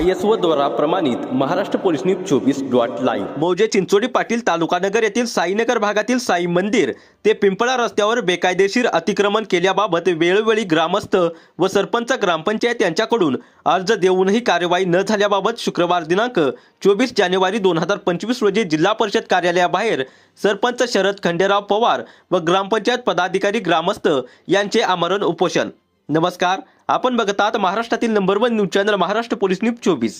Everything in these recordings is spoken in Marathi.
आय एस ओ द्वारा प्रमाणित महाराष्ट्र पोलीस न्यूज चोवीस डॉट लाईव्ह. मौजे चिंचोडी पाटील तालुकानगर येथील साईनगर भागातील साई मंदिर ते पिंपळा रस्त्यावर बेकायदेशीर अतिक्रमण केल्याबाबत वेळोवेळी ग्रामस्थ व सरपंच ग्रामपंचायत यांच्याकडून अर्ज देऊनही कार्यवाही न झाल्याबाबत शुक्रवार दिनांक चोवीस जानेवारी दोन हजार पंचवीस रोजी जिल्हा परिषद कार्यालयाबाहेर सरपंच शरद खंडेराव पवार व ग्रामपंचायत पदाधिकारी ग्रामस्थ यांचे आमरण उपोषण. नमस्कार आपण बघत आहात महाराष्ट्रातील number one news channel Maharashtra police news चोवीस.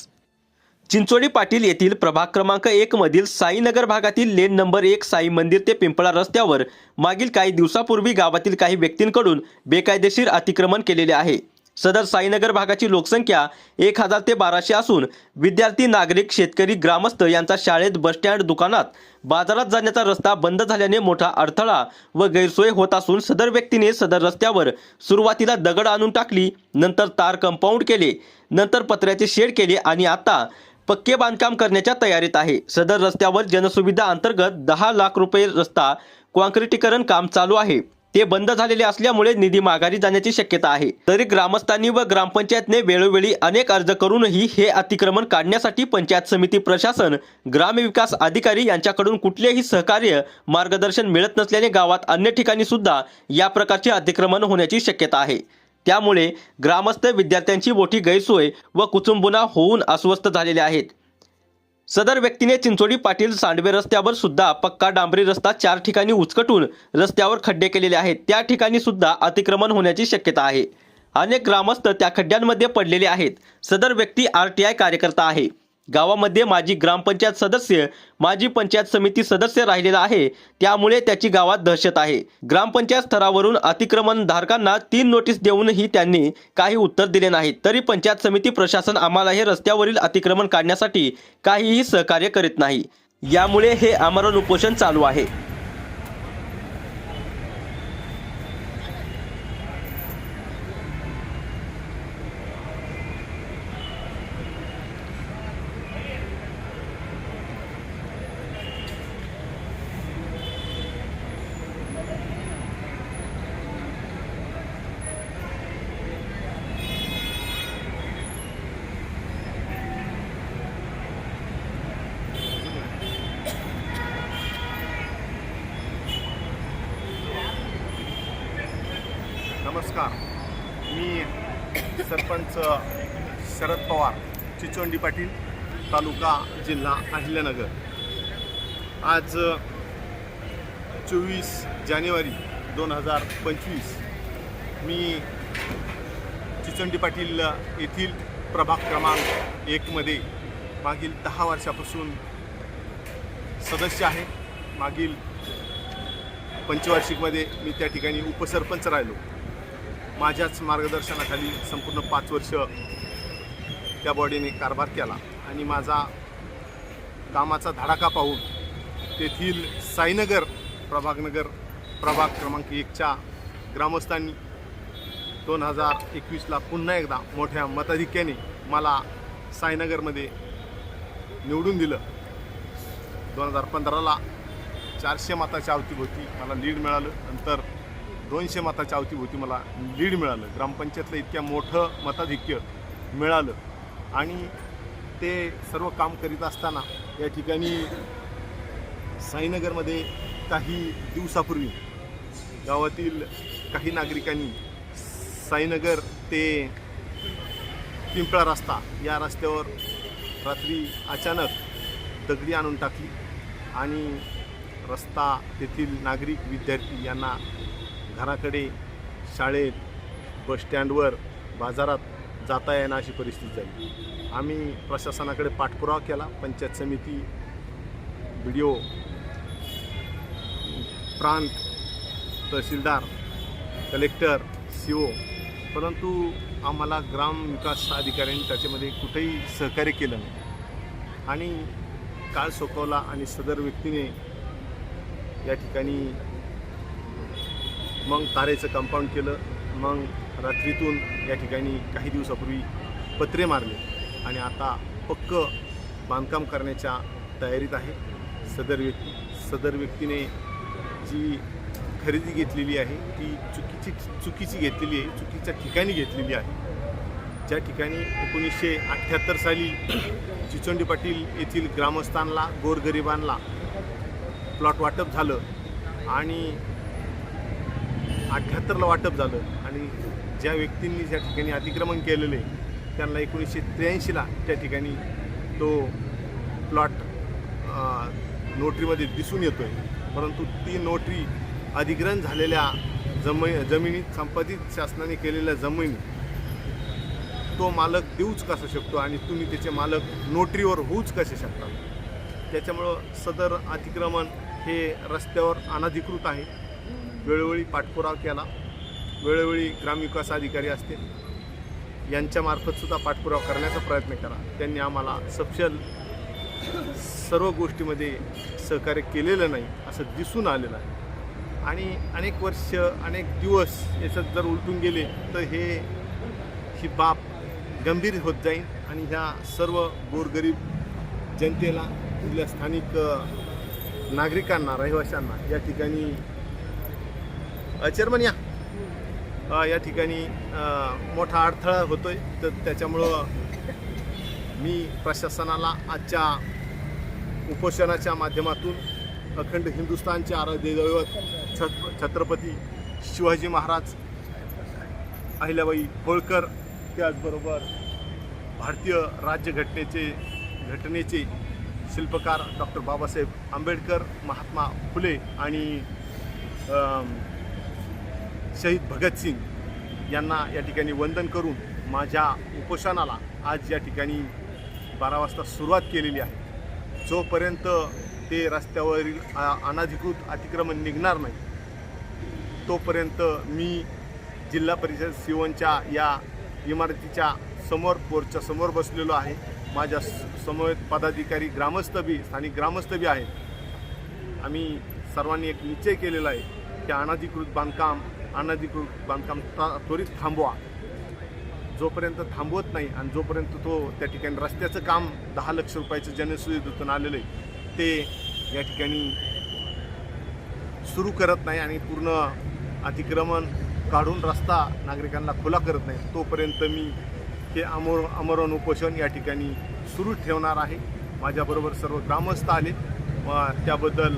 चिंचोडी पाटील येथील प्रभाग क्रमांक एक मधील साईनगर भागातील लेन नंबर एक साई मंदिर ते पिंपळा रस्त्यावर मागील काही दिवसापूर्वी गावातील काही व्यक्तींकडून बेकायदेशीर अतिक्रमण केलेले आहे. सदर साईनगर भागाची लोकसंख्या एक हजार ते बाराशे असून विद्यार्थी नागरिक शेतकरी ग्रामस्थ यांचा शाळेत बसस्टँड दुकानात बाजारात जाण्याचा रस्ता बंद झाल्याने मोठा अडथळा व गैरसोय होत असून सदर व्यक्तीने सदर रस्त्यावर सुरुवातीला दगड आणून टाकली नंतर तार कंपाऊंड केले नंतर पत्र्याचे शेड केले आणि आता पक्के बांधकाम करण्याच्या तयारीत आहे. सदर रस्त्यावर जनसुविधा अंतर्गत दहा लाख रुपये रस्ता काँक्रिटीकरण काम चालू आहे. ते बंद झालेले असल्यामुळे निधी माघारी जाण्याची शक्यता आहे. तरी ग्रामस्थांनी व ग्रामपंचायतने वेळोवेळी अनेक अर्ज करूनही हे अतिक्रमण काढण्यासाठी पंचायत समिती प्रशासन ग्रामविकास अधिकारी यांच्याकडून कुठलेही सहकार्य मार्गदर्शन मिळत नसल्याने गावात अन्य ठिकाणी सुद्धा या प्रकारचे अतिक्रमण होण्याची शक्यता आहे. त्यामुळे ग्रामस्थ विद्यार्थ्यांची मोठी गैरसोय व कुचुंबुना होऊन अस्वस्थ झालेले आहेत. सदर व्यक्तीने चिंचोडी पाटील सांडवे रस्त्यावर सुद्धा पक्का डांबरी रस्ता चार ठिकाणी उचकटून रस्त्यावर खड्डे केलेले आहेत. त्या ठिकाणी सुद्धा अतिक्रमण होण्याची शक्यता आहे. अनेक ग्रामस्थ त्या खड्ड्यांमध्ये पडलेले आहेत. सदर व्यक्ती आर टी आय कार्यकर्ता आहे. गावामध्ये माजी ग्रामपंचायत सदस्य माजी पंचायत समिती सदस्य राहिलेला आहे. त्यामुळे त्याची गावात दहशत आहे. ग्रामपंचायत स्तरावरून अतिक्रमण धारकांना तीन नोटीस देऊनही त्यांनी काही उत्तर दिले नाही तरी पंचायत समिती प्रशासन आम्हाला हे रस्त्यावरील अतिक्रमण काढण्यासाठी काहीही सहकार्य करीत नाही. यामुळे हे आमरण उपोषण चालू आहे नमस्कार मी सरपंच शरद पवार चिचोंडी पाटील तालुका जिल्हा अहिल्यानगर. आज चोवीस जानेवारी दोन हजार पंचवीस मी चिचोंडी पाटील येथील प्रभाग क्रमांक एकमध्ये मागील दहा वर्षापासून सदस्य आहे. मागील पंचवार्षिकमध्ये मी त्या ठिकाणी उपसरपंच राहिलो. माझ्याच मार्गदर्शनाखाली संपूर्ण पाच वर्ष त्या बॉडीने कारभार केला आणि माझा कामाचा धडाका पाहून तेथील साईनगर प्रभागनगर प्रभाग क्रमांक एकच्या ग्रामस्थांनी दोन हजार एकवीसला पुन्हा एकदा मोठ्या मताधिक्याने मला साईनगरमध्ये निवडून दिलं. दोन हजार पंधराला चारशे मताच्या अवतीभोवती मला लीड मिळालं. नंतर दोनशे मताच्या अवतीभोवती मला लीड मिळालं. ग्रामपंचायतलं इतक्या मोठं मताधिक्य मिळालं. आणि ते सर्व काम करीत असताना या ठिकाणी साईनगरमध्ये काही दिवसापूर्वी गावातील काही नागरिकांनी साईनगर ते पिंपळा रस्ता या रस्त्यावर रात्री अचानक दगडी आणून टाकली. आणि रस्ता तेथील नागरिक विद्यार्थी यांना घराकडे शाळेत बसस्टँडवर बाजारात जाता येणं अशी परिस्थिती झाली. आम्ही प्रशासनाकडे पाठपुरावा केला पंचायत समिती बी डी ओ प्रांत तहसीलदार कलेक्टर सी ओ परंतु आम्हाला ग्राम विकास अधिकाऱ्यांनी त्याच्यामध्ये कुठेही सहकार्य केलं नाही. आणि काळ सोपवला आणि सदर व्यक्तीने या ठिकाणी मग तारेचं कंपाऊंड केलं. मग रात्रीतून या ठिकाणी काही दिवसापूर्वी पत्रे मारले. आणि आता पक्क बांधकाम करण्याच्या तयारीत आहे. सदर व्यक्ती सदर व्यक्तीने जी खरेदी घेतलेली आहे ती चुकीची चुकीची घेतलेली आहे चुकीच्या ठिकाणी घेतलेली आहे. ज्या ठिकाणी एकोणीसशे अठ्ठ्याहत्तर साली चिचोंडी पाटील येथील ग्रामस्थांना गोरगरिबांना प्लॉट वाटप झालं आणि अठ्ठ्याहत्तरला वाटप झालं आणि ज्या व्यक्तींनी ज्या ठिकाणी अतिक्रमण केलेले त्यांना एकोणीसशे त्र्याऐंशीला त्या ठिकाणी तो प्लॉट नोटरीमध्ये दिसून येतो आहे परंतु ती नोटरी अधिग्रहण झालेल्या जमी जमिनीत संपादित शासनाने केलेल्या जमिनी तो मालक देऊच कसा शकतो आणि तुम्ही त्याचे मालक नोटरीवर होऊच कसे शकता? त्याच्यामुळं सदर अतिक्रमण हे रस्त्यावर अनधिकृत आहे. वेळोवेळी पाठपुरावा केला. वेळोवेळी ग्रामविकास अधिकारी असतील यांच्यामार्फतसुद्धा पाठपुराव पाठपुरावा करण्याचा प्रयत्न केला. त्यांनी आम्हाला सपशल सर्व गोष्टीमध्ये सहकार्य केलेलं नाही असं दिसून आलेलं आहे. आणि अनेक वर्ष अनेक दिवस याच्यात जर उलटून गेले तर हे ही बाब गंभीर होत जाईल आणि ह्या सर्व गोरगरीब जनतेला इथल्या स्थानिक नागरिकांना रहिवाशांना या ठिकाणी चेअरमन या. या ठिकाणी मोठा अडथळा होतोय. तर त्याच्यामुळं मी प्रशासनाला आजच्या उपोषणाच्या माध्यमातून अखंड हिंदुस्थानचे आराध्य दैवत छत छत्रपती शिवाजी महाराज अहिल्याबाई होळकर त्याचबरोबर भारतीय राज्यघटनेचे घटनेचे शिल्पकार डॉक्टर बाबासाहेब आंबेडकर महात्मा फुले आणि शहीद भगतसिंग यांना या ठिकाणी वंदन करून माझ्या उपोषणाला आज या ठिकाणी बारा वाजता सुरुवात केलेली आहे. जोपर्यंत ते रस्त्यावरील अनाधिकृत अतिक्रमण निघणार नाही तोपर्यंत मी जिल्हा परिषद सिवनच्या या इमारतीच्या समोर पोरच्या समोर बसलेलो आहे. माझ्या समवेत समोर पदाधिकारी ग्रामस्थ बी स्थानिक ग्रामस्थ बी आहेत. आम्ही सर्वांनी एक निश्चय केलेला आहे की अनाधिकृत बांधकाम अनधिकृत बांधकाम ता- त्वरित थांबवा. जोपर्यंत थांबवत नाही आणि जोपर्यंत तो त्या ठिकाणी रस्त्याचं काम दहा लक्ष रुपयाचं जनसुविधेतून आलेलं आहे ते या ठिकाणी सुरू करत नाही आणि पूर्ण अतिक्रमण काढून रस्ता नागरिकांना खुला करत नाही तोपर्यंत मी हे अमर अमरण उपोषण या ठिकाणी सुरू ठेवणार आहे. माझ्याबरोबर सर्व ग्रामस्थ आले. व त्याबद्दल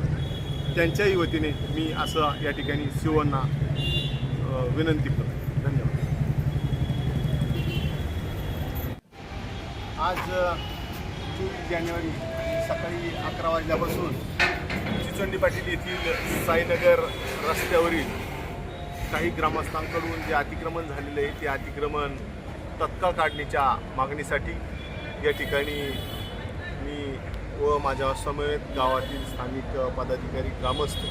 त्यांच्याही वतीने मी असं या ठिकाणी शिवांना विनंती करतो. धन्यवाद. आज चोवीस जानेवारी सकाळी अकरा वाजल्यापासून चिचंडी पाटील येथील साईनगर रस्त्यावरील काही ग्रामस्थांकडून जे अतिक्रमण झालेलं आहे ते अतिक्रमण तत्काळ काढण्याच्या मागणीसाठी या ठिकाणी मी व माझ्या समवेत गावातील स्थानिक पदाधिकारी ग्रामस्थ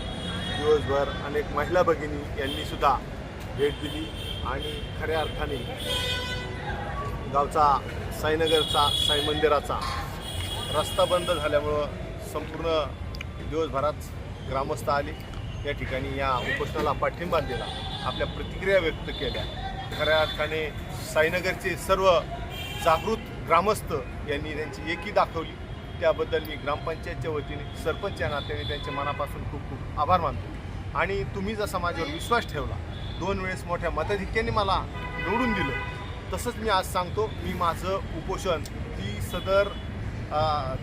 दिवसभर अनेक महिला भगिनी यांनीसुद्धा भेट दिली आणि खऱ्या अर्थाने गावचा साईनगरचा साई मंदिराचा रस्ता बंद झाल्यामुळं संपूर्ण दिवसभरात ग्रामस्थ आले. या ठिकाणी या उपोषणाला पाठिंबा दिला. आपल्या प्रतिक्रिया व्यक्त केल्या. खऱ्या अर्थाने साईनगरचे सर्व जागृत ग्रामस्थ यांनी त्यांची एकी दाखवली. त्याबद्दल मी ग्रामपंचायतच्या वतीने सरपंच या नात्याने त्यांच्या मनापासून खूप खूप आभार मानतो. आणि तुम्ही जसा माझ्यावर विश्वास ठेवला दोन वेळेस मोठ्या मताधिक्याने मला निवडून दिलं. तसंच मी आज सांगतो मी माझं उपोषण ती सदर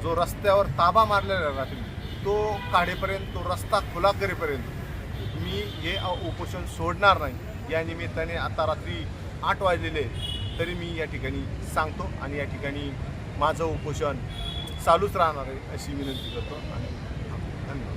जो रस्त्यावर ताबा मारलेला रात्री तो काढेपर्यंत तो रस्ता खुला करेपर्यंत मी हे उपोषण सोडणार नाही. या निमित्ताने आता रात्री आठ वाजलेले तरी मी या ठिकाणी सांगतो आणि या ठिकाणी माझं उपोषण चालूच राहणार आहे अशी विनंती करतो आणि धन्यवाद.